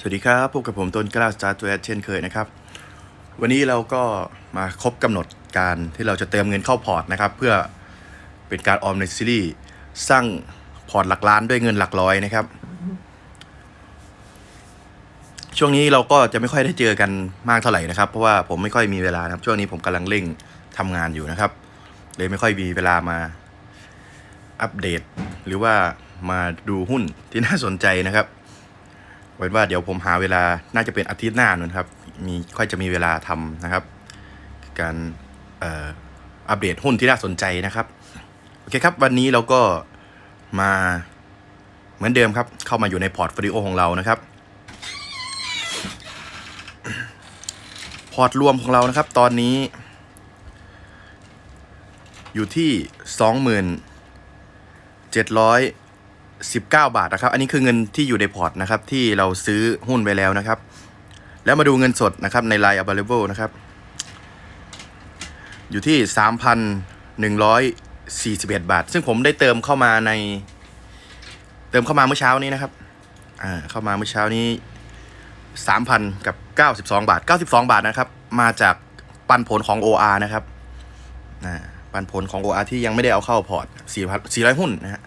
สวัสดีครับพบกับผมต้นกล้าสตาร์ตัวแอดเช่นเคยนะครับ วันนี้เราก็มาครบกำหนดการที่เราจะเติมเงินเข้าพอร์ตนะครับ เพื่อเป็นการออมในซีรีส์สร้างพอร์ตหลักล้านด้วยเงินหลักร้อยนะครับ ช่วงนี้เราก็จะไม่ค่อยได้เจอกันมากเท่าไหร่นะครับ เพราะว่าผมไม่ค่อยมีเวลานะครับ ช่วงนี้ผมกำลังเร่งทำงานอยู่นะครับ เลยไม่ค่อยมีเวลามาอัปเดต หรือว่ามาดูหุ้นที่น่าสนใจนะครับ ไว้ว่าเดี๋ยวผมหาเวลาน่าจะเป็นอาทิตย์หน้านู่นครับมีค่อยจะมีเวลาทำนะครับ การอัปเดตหุ้นที่น่าสนใจนะครับโอเคครับ วันนี้เราก็มาเหมือนเดิมครับ เข้ามาอยู่ในพอร์ตโฟลิโอของเรานะครับ พอร์ตรวมของเรานะครับ ตอนนี้ อยู่ที่สองหมื่นเจ็ดร้อย สิบเก้าบาทนะครับ อันนี้คือเงินที่อยู่ในพอร์ตนะครับ ที่เราซื้อหุ้นไปแล้วนะครับ แล้วมาดูเงินสดนะครับใน Line Available นะครับ อยู่ที่สามพันหนึ่งร้อยสี่สิบเอ็ดบาท ซึ่งผมได้เติมเข้ามาใน เติมเข้ามาเมื่อเช้านี้นะครับ อ่า เข้ามาเมื่อเช้านี้สามพันกับเก้าสิบสองบาทเก้าสิบสองบาทนะครับ มาจากปันผลของ OR นะครับ อ่า ปันผลของ OR ที่ยังไม่ได้เอาเข้าพอร์ตสี่พันสี่ร้อยหุ้นนะฮะ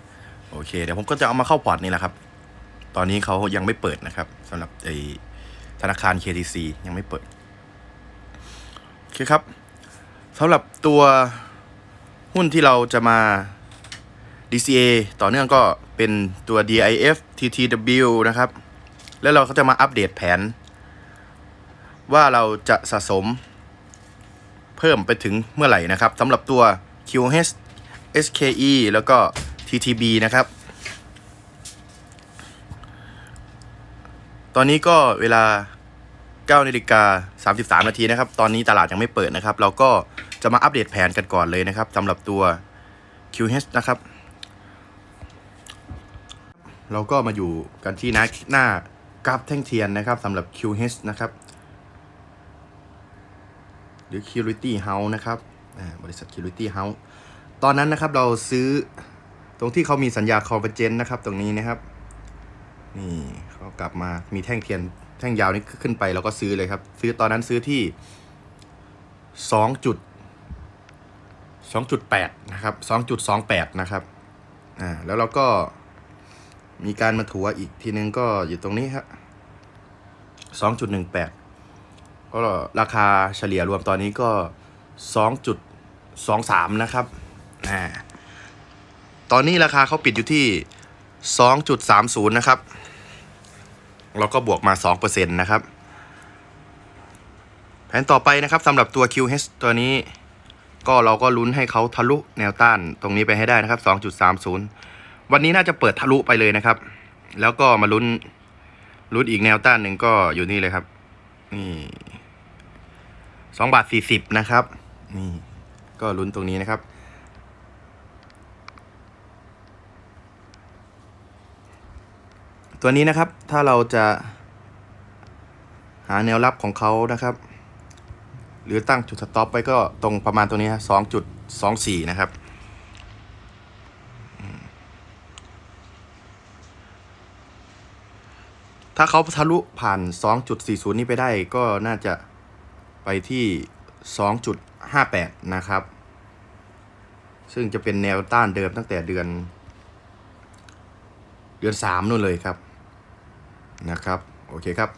โอเค เดี๋ยวผมก็จะเอามาเข้าพอร์ตนี่แหละครับ ตอนนี้เขายังไม่เปิดนะครับสำหรับไอธนาคาร KTC ยังไม่เปิด โอเคครับสำหรับตัวหุ้นที่เราจะมา DCA ต่อเนื่องก็เป็นตัว DIF TTW นะครับ แล้วเราก็จะมาอัปเดตแผน ว่าเราจะสะสมเพิ่มไปถึงเมื่อไหร่นะครับสำหรับตัว QH SKE แล้วก็ TTB นะครับ ตอนนี้ก็เวลา9นาฬิกา33 นาทีนะครับ ตอนนี้ตลาดยังไม่เปิดนะครับ เราก็จะมาอัปเดตแผนกันก่อนเลยนะครับสำหรับตัว QH นะครับ เราก็มาอยู่กันที่หน้าหน้ากราฟแท่งเทียนนะครับสำหรับ QH นะครับหรือ Curity House นะครับบริษัท Curity House ตอนนั้นนะครับเราซื้อ ตรงที่เขามีสัญญาคอ n เ e อร์เจนนะครับ ตรงนี้นะครับ นี่เขากลับมามีแท่งเทียนแท่งยาวนี้ขึ้นไปเราก็ซื้อเลยครับ ซื้อตอนนั้นซื้อที่สองจุดสองจุดแปดนะครับสองจุดสองแปดนะครับอ่าแล้วเราก็มีการมาถัวอีกทีนึงก็อยู่ตรงนี้ครับสองจุดหนึ่งแปดก็ราคาเฉลี่ยรวมตอนนี้ก็สองจุดสองสามนะครับอ่า ตอนนี้ราคาเขาปิดอยู่ที่สองจุดสามศูนย์นะครับแล้วก็บวกมา 2%นะครับ แผนต่อไปนะครับสำหรับตัว QH ตัวนี้ ก็เราก็ลุ้นให้เขาทะลุแนวต้านตรงนี้ไปให้ได้นะครับ 2.30 วันนี้น่าจะเปิดทะลุไปเลยนะครับ แล้วก็มาลุ้นลุ้นอีกแนวต้านหนึ่งก็อยู่นี่เลยครับ นี่สองบาทสี่สิบนะครับ นี่ ก็ลุ้นตรงนี้นะครับ ตัวนี้นะครับถ้าเราจะหาแนวรับของเขานะครับ หรือตั้งจุดสต็อปไปก็ตรงประมาณตรงนี้สองจุดสองสี่นะครับ ถ้าเขาทะลุผ่าน 2.40 นี้ไปได้ก็น่าจะไปที่ 2.58 นะครับ ซึ่งจะเป็นแนวต้านเดิมตั้งแต่เดือน เดือน 3นู่นเลยครับ นะครับ โอเคครับ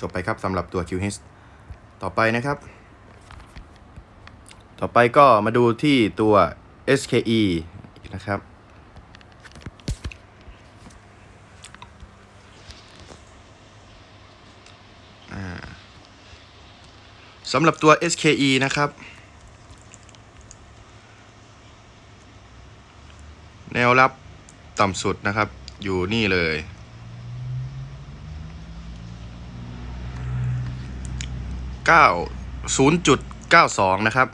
จบไปครับสำหรับตัว QH ต่อไปนะครับ ต่อไปก็มาดูที่ตัว SKE นะครับ สำหรับตัว SKE นะครับ แนวรับต่ำสุดนะครับ อยู่นี่เลย เก้าศูนย์จุดเก้าสองนะครับ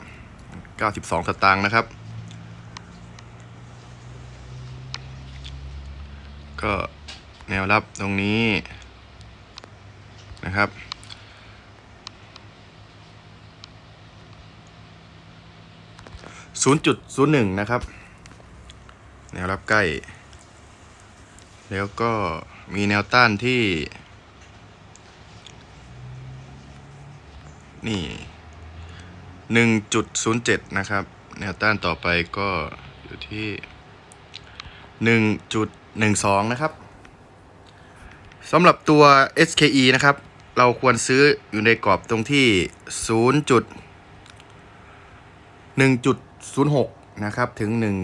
เก้าสิบสองสตางค์นะครับ ก็แนวรับตรงนี้นะครับศูนย์จุดศูนย์หนึ่งนะครับ แนวรับใกล้ แล้วก็มีแนวต้านที่ นี่หนึ่งจุดศูนย์เจ็ดนะครับ แนวต้านต่อไปก็อยู่ที่หนึ่งจุดหนึ่งสองนะครับสำหรับตัว SKE นะครับ เราควรซื้ออยู่ในกรอบตรงที่ศูนย์จุดหนึ่งจุดศูนย์หกนะครับ ถึงหนึ่ง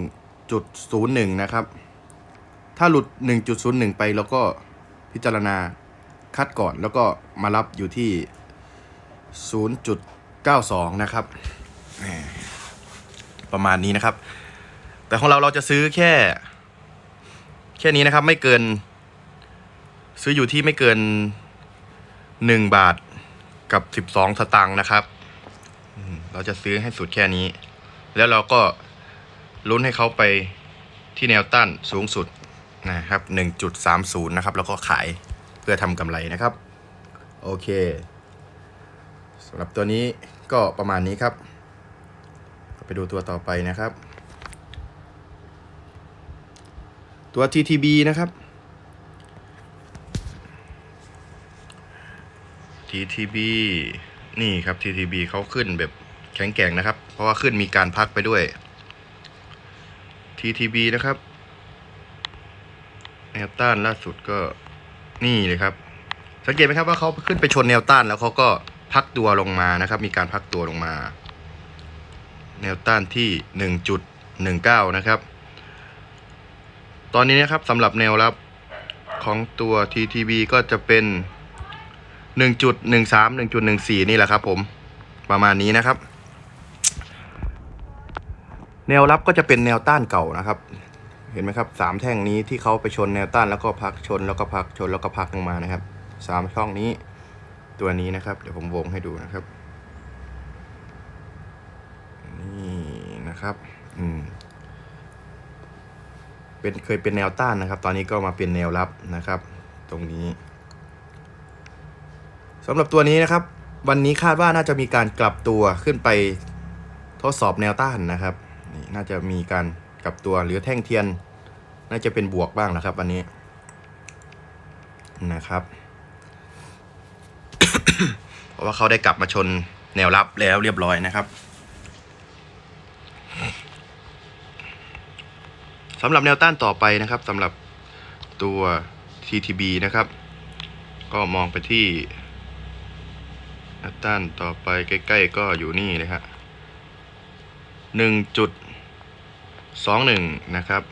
จุดศูนย์หนึ่งนะครับ ถ้าหลุด1.01ไปแล้วก็พิจารณาคัดก่อนแล้วก็มารับอยู่ที่ 0.92 นะครับ ประมาณนี้นะครับ แต่ของเราเราจะซื้อแค่ แค่นี้นะครับ ไม่เกิน ซื้ออยู่ที่ไม่เกิน 1 บาทกับ 12 สตางค์นะครับ เราจะซื้อให้สุดแค่นี้ แล้วเราก็ลุ้นให้เขาไปที่แนวต้านสูงสุดนะครับ 1.30 นะครับ แล้วก็ขายเพื่อทำกำไรนะครับ โอเค สำหรับตัวนี้ก็ประมาณนี้ครับ ไปดูตัวต่อไปนะครับ ตัว TTB นะครับ TTB นี่ครับ TTB เขาขึ้นแบบแข็งแกร่งนะครับ เพราะว่าขึ้นมีการพักไปด้วย TTB นะครับแนวต้านล่าสุดก็นี่เลยครับ สังเกตไหมครับว่าเขาขึ้นไปชนแนวต้านแล้วเขาก็ พักตัวลงมานะครับ มีการพักตัวลงมา แนวต้านที่หนึ่งจุดหนึ่งเก้านะครับ ตอนนี้นะครับสำหรับแนวรับของตัว TTB ก็จะเป็นหนึ่งจุดหนึ่งสามหนึ่งจุดหนึ่งสี่นี่แหละครับผมประมาณนี้นะครับ แนวรับก็จะเป็นแนวต้านเก่านะครับ เห็นไหมครับสามแท่งนี้ที่เขาไปชนแนวต้านแล้วก็พักชนแล้วก็พักชนแล้วก็พักลงมานะครับสามช่องนี้ ตัวนี้นะครับ เดี๋ยวผมวงให้ดูนะครับ นี่นะครับ อืมเป็นเคยเป็นแนวต้านนะครับ ตอนนี้ก็มาเป็นแนวรับนะครับ ตรงนี้สำหรับตัวนี้นะครับ วันนี้คาดว่าน่าจะมีการกลับตัวขึ้นไปทดสอบแนวต้านนะครับนี่น่าจะมีการกลับตัวหรือแท่งเทียน น่าจะเป็นบวกบ้างนะครับ วันนี้นะครับ เพราะว่าเขาได้กลับมาชนแนวรับแล้วเรียบร้อยนะครับสำหรับแนวต้านต่อไปนะครับสำหรับตัว TTB นะครับ ก็มองไปที่แนวต้านต่อไปใกล้ ๆ ก็อยู่นี่เลยฮะหนึ่งจุดสองหนึ่งนะครับ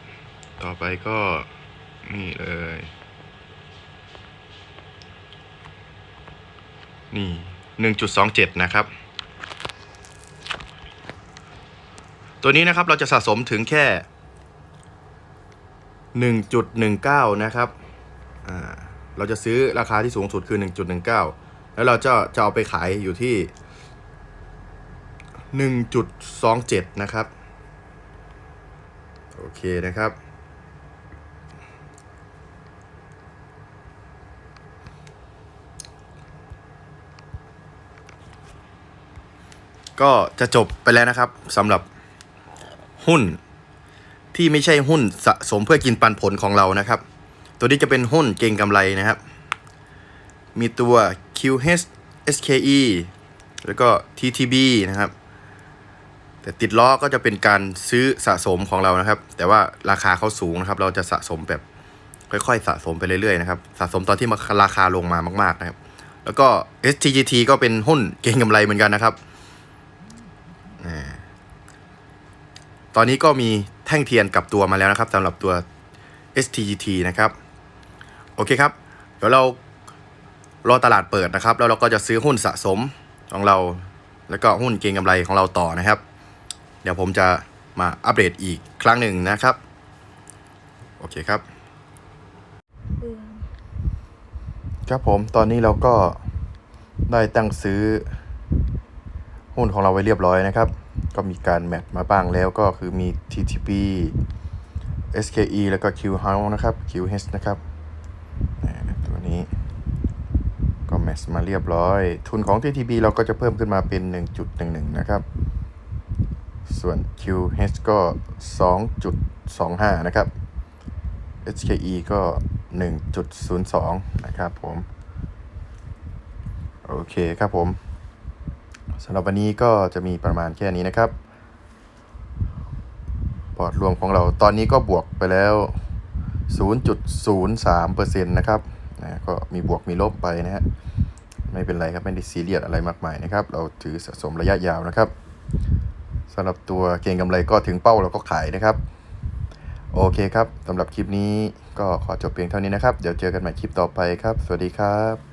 ต่อไปก็นี่เลย นี่หนึ่งจุดสองเจ็ดนะครับ ตัวนี้นะครับเราจะสะสมถึงแค่หนึ่งจุดหนึ่งเก้านะครับอ่าเราจะซื้อราคาที่สูงสุดคือหนึ่งจุดหนึ่งเก้าแล้วเราจะจะเอาไปขายอยู่ที่หนึ่งจุดสองเจ็ดนะครับ โอเคนะครับ ก็จะจบไปแล้วนะครับสำหรับหุ้นที่ไม่ใช่หุ้นสะสมเพื่อกินปันผลของเรานะครับ ตัวนี้จะเป็นหุ้นเก่งกำไรนะครับ มีตัว QH SKE แล้วก็ TTB นะครับ แต่ติดล้อก็จะเป็นการซื้อสะสมของเรานะครับ แต่ว่าราคาเขาสูงนะครับ เราจะสะสมแบบค่อยๆ สะสมไปเรื่อยๆนะครับ สะสมตอนที่มาราคาลงมามาก ๆ นะครับ แล้วก็ STGT ก็เป็นหุ้นเก็งกำไรเหมือนกันนะครับ ตอนนี้ก็มีแท่งเทียนกลับตัวมาแล้วนะครับสำหรับตัว STGT นะครับ โอเคครับ เดี๋ยวเรารอตลาดเปิดนะครับ แล้วเราก็จะซื้อหุ้นสะสมของเรา แล้วก็หุ้นเก็งกำไรของเราต่อนะครับ เดี๋ยวผมจะมาอัปเดตอีกครั้งหนึ่งนะครับ โอเคครับ ครับผมตอนนี้เราก็ได้ตั้งซื้อ หุ้นของเราไว้เรียบร้อยนะครับ ก็มีการแมทมาบ้างแล้วก็คือมี TTP SKE แล้วก็ Q House นะครับ QH นะครับตัวนี้ก็แมทมาเรียบร้อย ทุนของ TTP เราก็จะเพิ่มขึ้นมาเป็น 1.11 นะครับ ส่วน QH ก็ 2.25 นะครับ HKE ก็ 1.02 นะครับผม โอเคครับผม สำหรับวันนี้ก็จะมีประมาณแค่นี้นะครับพอร์ตรวมของเราตอนนี้ก็บวกไปแล้ว 0.03%นะครับนะก็มีบวกมีลบไปนะฮะไม่เป็นไรครับไม่ได้ซีเรียสอะไรมากมายนะครับ เราถือสะสมระยะยาวนะครับสำหรับตัวเก็งกำไรก็ถึงเป้าเราก็ขายนะครับ โอเคครับสำหรับคลิปนี้ก็ขอจบเพียงเท่านี้นะครับ เดี๋ยวเจอกันใหม่คลิปต่อไปครับ สวัสดีครับ